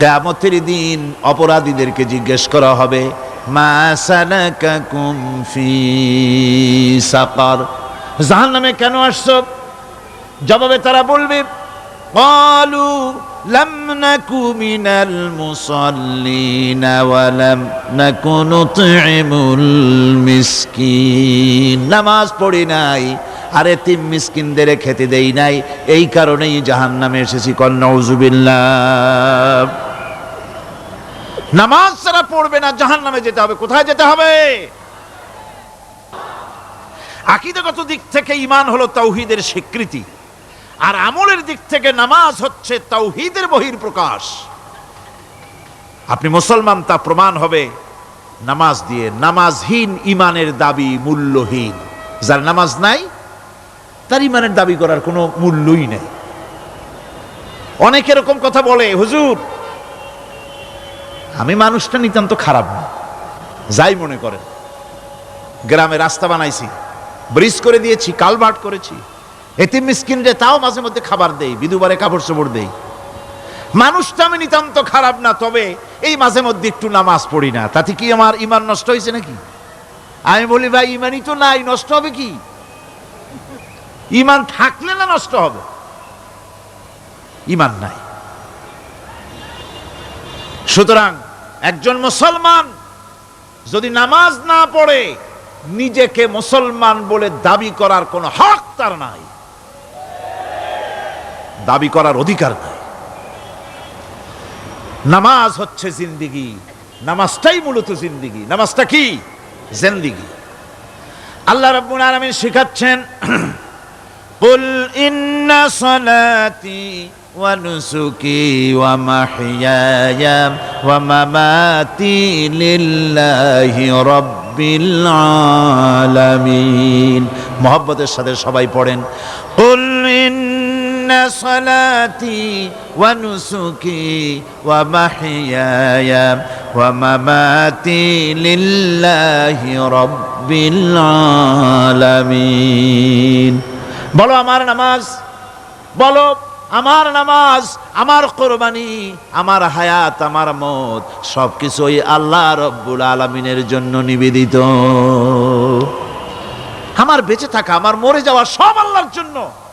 কেয়ামতের দিন অপরাধীদেরকে জিজ্ঞেস করা হবে মা সালাকাকুম ফি সাকার জাহান্নামে কেন আসছো জবাবে তারা বলবে قالوا لم نك من المصلين ولم نك نطعم المسكين নামাজ পড়ি নাই আর এতিম মিসকিনদের খেতে দেই নাই এই কারণেই জাহান্নামে এসেছি কন্নাউজুবিল্লাহ নামাজ যারা পড়বে না, জাহান্নামে যেতে হবে। কোথায় যেতে হবে? আকিদাগত দিক থেকে ইমান হলো তাওহীদের স্বীকৃতি, আর আমলের দিক থেকে নামাজ হচ্ছে তাওহীদের বহির প্রকাশ আপনি মুসলমান, তা প্রমাণ হবে নামাজ দিয়ে। নামাজহীন ইমানের দাবি মূল্যহীন। যার নামাজ নাই, তার ইমানের দাবি করার কোনো মূল্যই নেই। অনেক এরকম কথা বলে, হুজুর আমি মানুষটা নিতান্ত খারাপ না। যাই মনে করেন গ্রামে রাস্তা বানাইছি, ব্রিজ করে দিয়েছি, কালভার্ট করেছি। এতিম মিসকিনরে তাও মাঝে মধ্যে খাবার দেই, বিধুবারে কাপড় চোপড় দেই। মানুষটা আমি নিতান্ত খারাপ না, তবে এই মাঝে মধ্যে একটু নামাজ পড়ি না। তাতে কি আমার ইমান নষ্ট হয়েছে নাকি? আমি বলি, ভাই ইমানই তো নাই, নষ্ট হবে কি? ইমান থাকলে না নষ্ট হবে? ইমান নাই। সুতরাং একজন মুসলমান যদি নামাজ না পড়ে, নিজেকে মুসলমান বলে দাবি করার কোনো হক তার নাই। দাবি করার অধিকার নাই। নামাজ হচ্ছে জিন্দিগি, নামাজটাই মূলত জিন্দিগি। নামাজটা কি? জিন্দিগি। আল্লাহ রাব্বুল আলামিন শেখাচ্ছেন قل إن صلاتي ونسكي ومحياي ومماتي لله رب العالمين মোহব্বতের সাথে সবাই পড়েন قل إن صلاتي ونسكي ومحياي ومماتي لله رب العالمين বলো আমার নামাজ। বলো আমার নামাজ, আমার কোরবানি, আমার হায়াত, আমার মত, সবকিছুই আল্লাহ রব্বুল আলমিনের জন্য নিবেদিত। আমার বেঁচে থাকা, আমার মরে যাওয়া সব আল্লাহর জন্য।